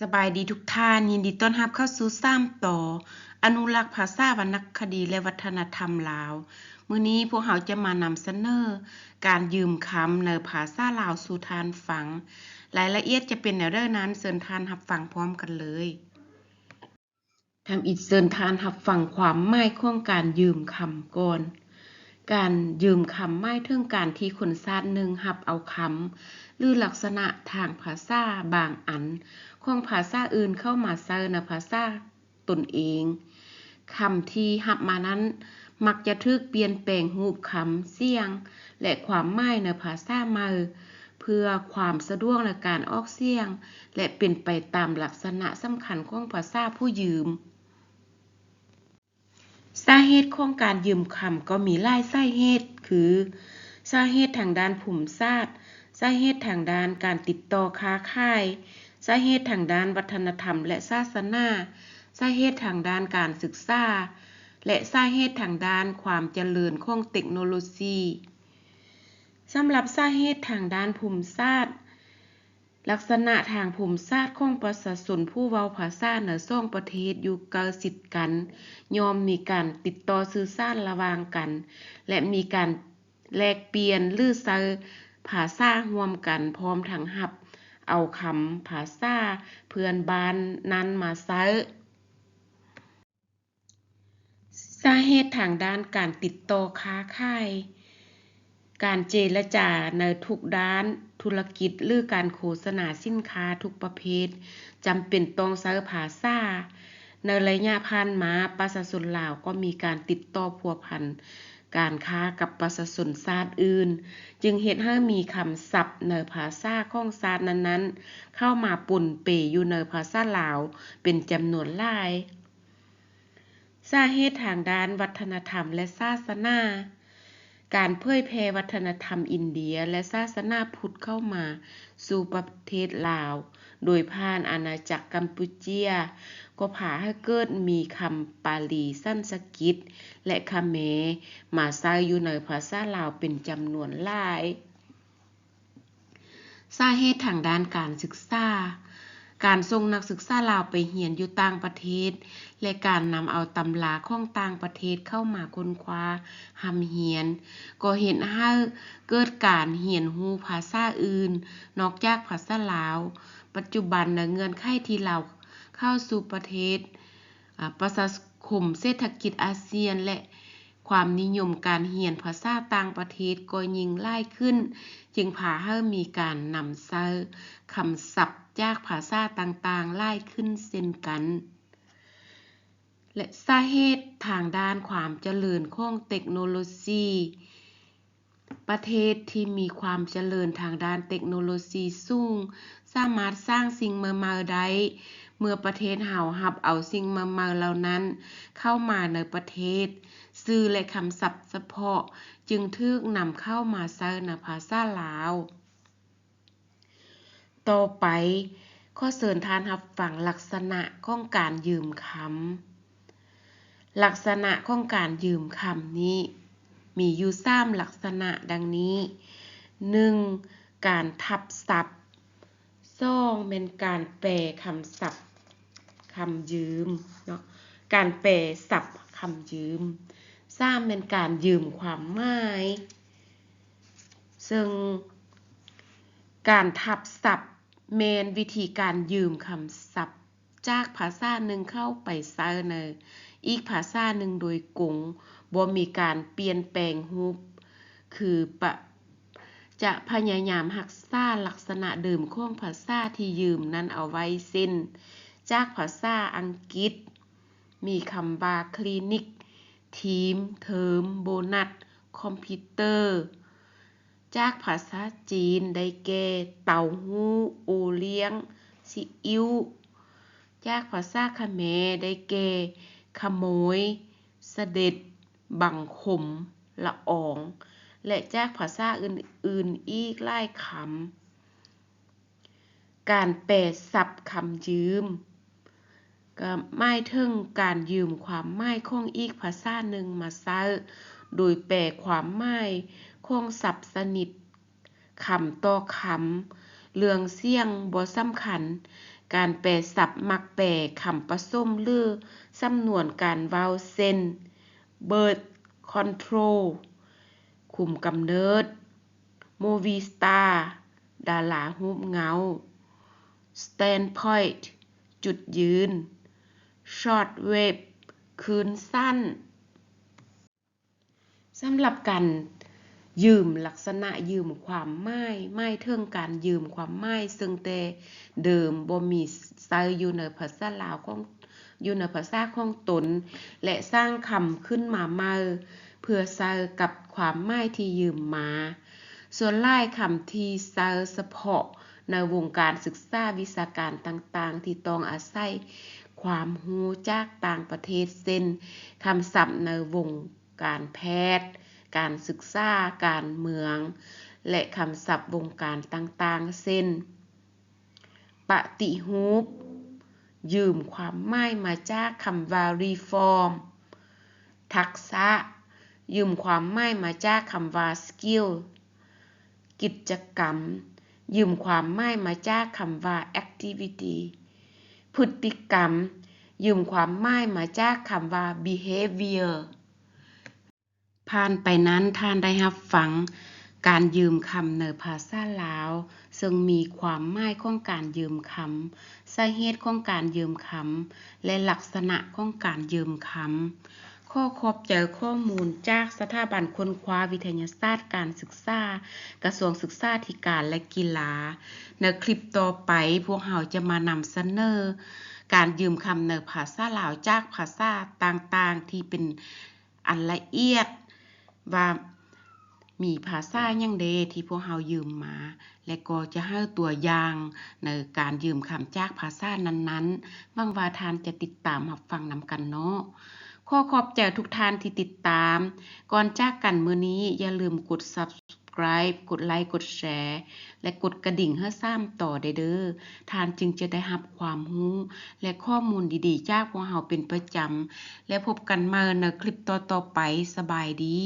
สบายดีทุกท่าน ยินดีต้อนรับเข้าสู่ซ้ำต่อ อนุรักษ์ภาษาวรรณคดีและวัฒนธรรมลาว มื้อนี้พวกเราจะมานำเสนอการยืมคำในภาษาลาวสู่ทานฟัง รายละเอียดจะเป็นแนวเด้อนั้นเชิญทานรับฟังพร้อมกันเลยทำอิดเชิญทานรับฟังความหมายของการยืมคำก่อน การยืมคำหมายถึงการที่คนชาติหนึ่งรับเอาคำหรือลักษณะทางภาษาบางอัน ของภาษาอื่นเข้ามาใส่ในภาษาตนเองคำที่รับมานั้น มักจะถูกเปลี่ยนแปลงรูปคำเสียง และความหมายในภาษาใหม่เพื่อความสะดวกในการออกเสียง และเป็นไปตามลักษณะสำคัญของภาษาผู้ยืม สาเหตุของการยืมคำก็มีหลายสาเหตุ คือสาเหตุทางด้านภูมิศาสตร์สาเหตุทางด้านการติดต่อค้าขายสาเหตุทางด้านวัฒนธรรม และศาสนาสาเหตุทางด้านการศึกษา และสาเหตุทางด้านความเจริญของเทคโนโลยีสำหรับสาเหตุทางด้านภูมิศาสตร์ ลักษณะทางภูมิศาสตร์ของประชาชนผู้เว้าภาษาเหนือสองประเทศอยู่ใกล้ชิดกัน ยอมมีการติดต่อสื่อสารระหว่างกัน และมีการแลกเปลี่ยนหรือใช้ภาษาร่วมกันพร้อมทั้งรับ เอาคำภาษาเพื่อนบ้านนั้นมาใช้สาเหตุทางด้านการติดต่อค้าขาย การเจรจาในทุกด้าน ธุรกิจหรือการโฆษณาสินค้าทุกประเภทจำเป็นต้องใช้ภาษาในระยะผ่านมาประชาชนลาวก็มีการติดต่อพัวพันการค้ากับประชาชนชาติอื่น จึงเฮ็ดให้มีคำศัพท์ในภาษาของชาตินั้นๆ เข้ามาปนเปอยู่ในภาษาลาวเป็นจำนวนหลายสาเหตุทางด้านวัฒนธรรมและศาสนา การเผยแพร่วัฒนธรรมอินเดียและศาสนาพุทธเข้ามาสู่ประเทศลาว โดยผ่านอาณาจักรกัมพูเจีย ก็พาให้เกิดมีคำปาลีสันสกฤตและคาเมมาใช้อยู่ในภาษาลาวเป็นจำนวนหลาย สาเหตุทางด้านการศึกษา การส่งนักศึกษาลาวไปเรียนอยู่ต่างประเทศ และการนำเอาตำราของต่างประเทศเข้ามาค้นคว้าร่ำเรียน ก็เฮ็ดให้เกิดการเรียนรู้ภาษาอื่น นอกจากภาษาลาว ปัจจุบันในเงื่อนไขที่ลาวเข้าสู่ประเทศประชาคมเศรษฐกิจอาเซียนและความนิยมการเรียนภาษาต่างประเทศก็ยิ่งหลายขึ้น จึงพาให้มีการนำใช้คำศัพท์ จากภาษาต่างๆหลายขึ้นเช่นกัน และสาเหตุทางด้านความเจริญของเทคโนโลยีประเทศที่มีความเจริญทางด้านเทคโนโลยีสูงสามารถสร้างสิ่งใหม่ๆได้เมื่อประเทศเฮารับเอาสิ่งใหม่ๆเหล่านั้น เข้ามาในประเทศชื่อและคำศัพท์เฉพาะจึงถูกนำเข้ามาใช้ในภาษาลาว ต่อไปข้อเชิญทานรับฟังลักษณะของการยืมคำลักษณะของการยืมคำนี้ มีอยู่3ลักษณะดังนี้ 1. การทับศัพท์ 2. แม่นการแปลคำศัพท์คำยืมเนาะการแปลศัพท์คำยืม 3. แม่นการยืมความหมาย ซึ่งการทับศัพท์ แม่นวิธีการยืมคำศัพท์ จากภาษาหนึ่งเข้าไปใช้ในอีกภาษาหนึ่งโดยกงบ่มีการเปลี่ยนแปลงรูป คือปะจะพยายามรักษาลักษณะเดิมของภาษาที่ยืมนั้นเอาไว้เช่นจากภาษาอังกฤษ มีคำว่าคลินิก ทีม เทอม โบนัส คอมพิวเตอร์ จากภาษาจีนได้แก่เต้าหู้โอเลี้ยงซีอิ๊วจากภาษาคเขมรได้แก่ขโมยเสด็จ บังคม ละออง และจากภาษาอื่นๆอีกหลายคำการแปลศัพท์คำยืม ก็หมายถึงการยืมความหมายของอีกภาษาหนึ่งมาใช้โดยแปลความหมายของศัพท์ชนิดคำต่อคำเรื่องเสี่ยงบ่สำคัญ การแปลศัพท์มักแปลคำผสมหรือสำนวนการเว้าเช่น birth control คุมกำเนิด movie star ดารารูปเงา standpoint จุดยืน short wave คืนสั้นสำหรับการยืมลักษณะยืมความหมายหมายถึงการยืมความหมายซึ่งแต่เดิมบ่มีใช้อยู่ในภาษาลาวของอยู่ในภาษาของตน และสร้างคำขึ้นมาใหม่เพื่อใช้กับความหมายที่ยืมมา ส่วนหลายคำที่ใช้เฉพาะในวงการศึกษาวิชาการต่างๆ ที่ต้องอาศัย ความรู้จากต่างประเทศเช่นคำศัพท์ในวงการแพทย์ การศึกษา การเมือง และคำศัพท์วงการต่างๆเช่นปฏิรูปยืมความหมายมาจากคำว่า reform ทักษะ ยืมความหมายมาจากคำว่า skill กิจกรรม ยืมความหมายมาจากคำว่า activity พฤติกรรม ยืมความหมายมาจากคำว่า behavior ผ่านไปนั้นท่านได้รับฟังการยืมคำในภาษาลาว ซึ่งมีความหมายของการยืมคำสาเหตุของการยืมคำและลักษณะของการยืมคำ ข้อขอบใจข้อมูลจากสถาบันค้นคว้าวิทยาศาสตร์การศึกษา กระทรวงศึกษาธิการและกีฬา ในคลิปต่อไปพวกเราจะมานำเสนอ การยืมคำในภาษาลาวจากภาษาต่างๆ ที่เป็นอันละเอียด ว่ามีภาษายังเดที่พวกเรายืมมา และก็จะให้ตัวอย่างในการยืมคำจากภาษานั้นๆหวังว่าทานจะติดตามรับฟังนำกันเนาะ ขอขอบใจทุกท่านที่ติดตาม ก่อนจากกันมื้อนี้อย่าลืมกด Subscribe กดไลค์กดแชร์ และกดกระดิ่งเพื่อซ้ำต่อได้เด้อท่านจึงจะได้รับความรู้และข้อมูลดีๆ จากพวกเราเป็นประจำและพบกันม่ในคลิปต่อๆไปสบายดี